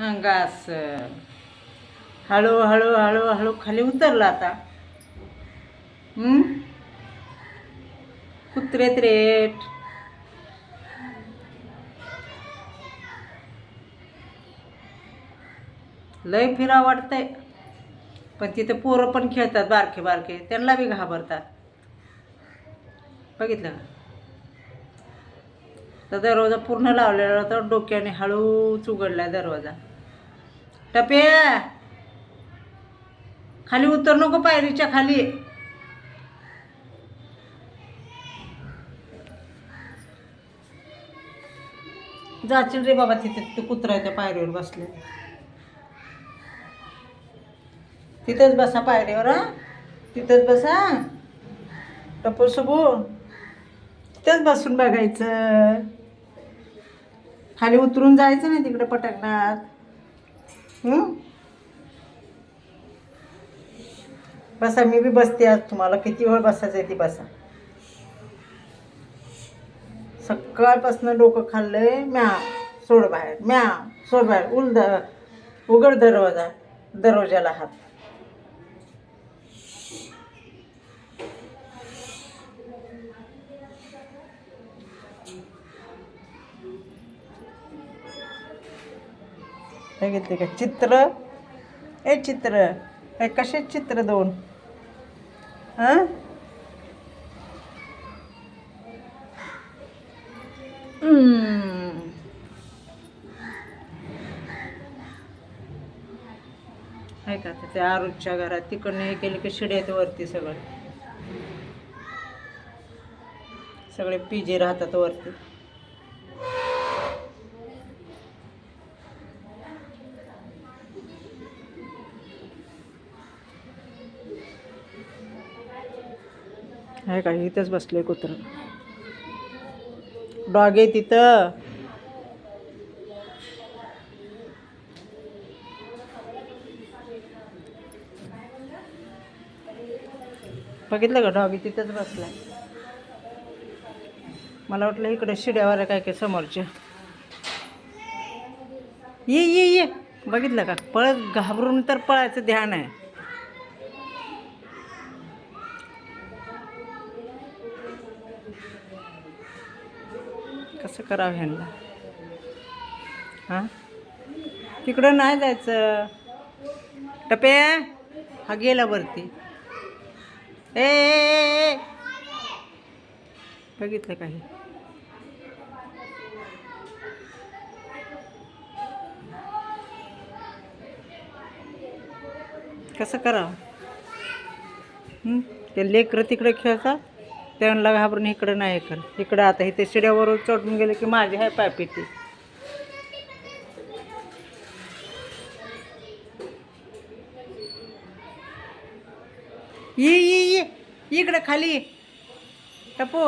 हां हळू हळूहळू हळूहळू खाली उतरला आता कुत्रेत रेट लय फिरा वाटतंय पण तिथे पोरं पण खेळतात बारके बारके त्यांना बी घाबरतात बघितलं का तर दरवाजा पूर्ण लावलेला होता डोक्याने हळूच उघडला दरवाजा टपे. खाली उतर नको पायरीच्या खाली. जाशील रे बाबा तिथे ते कुत्र्याच्या पायरीवर बसले. तिथंच बसा पायरीवर तिथंच बसा. टपू सबू तिथेच बसून बघायचं. खाली उतरून जायचं नाही तिकडे पटकनात. बसा मी बी बसते आज तुम्हाला. किती वेळ बसायचं आहे ती बसा. सकाळपासून डोकं खाल्लंय म्या सोड बाहेर. म्या सोड बाहेर. उल द उघड दरवाजा दरवाजाला हात. बघितले का? चित्र. ए चित्र. हे कसे चित्र दोन? हां? आहे का तर त्या आरुच्या घरात तिकडनं हे केले की शिड्यात वरती सगळं. सगळे पिजे राहतात वरती. आहे का? इथंच बसले कुत्र. डॉग आहे तिथं. बघितलं का? डॉगी तिथंच बसलाय. मला वाटलं इकडे शिड्यावर आहे काय काय समोरच्या ये ये ये. बघितलं का? पळत घाबरून तर पळायचं ध्यान आहे. कसं करावं ह्यांना? हां? तिकडं नाही जायचं. टपे हा गेला वरती. ए, ए, ए, बघितलं काही कसं करावं? ते लेकरं तिकडे खेळतात? त्यांना घाबरून इकडं नाही कर इकडं आता इथे शिड्यावरून चढून गेले की माझी आहे पायपिटी ये ये ये. इकडं खाली. टपू.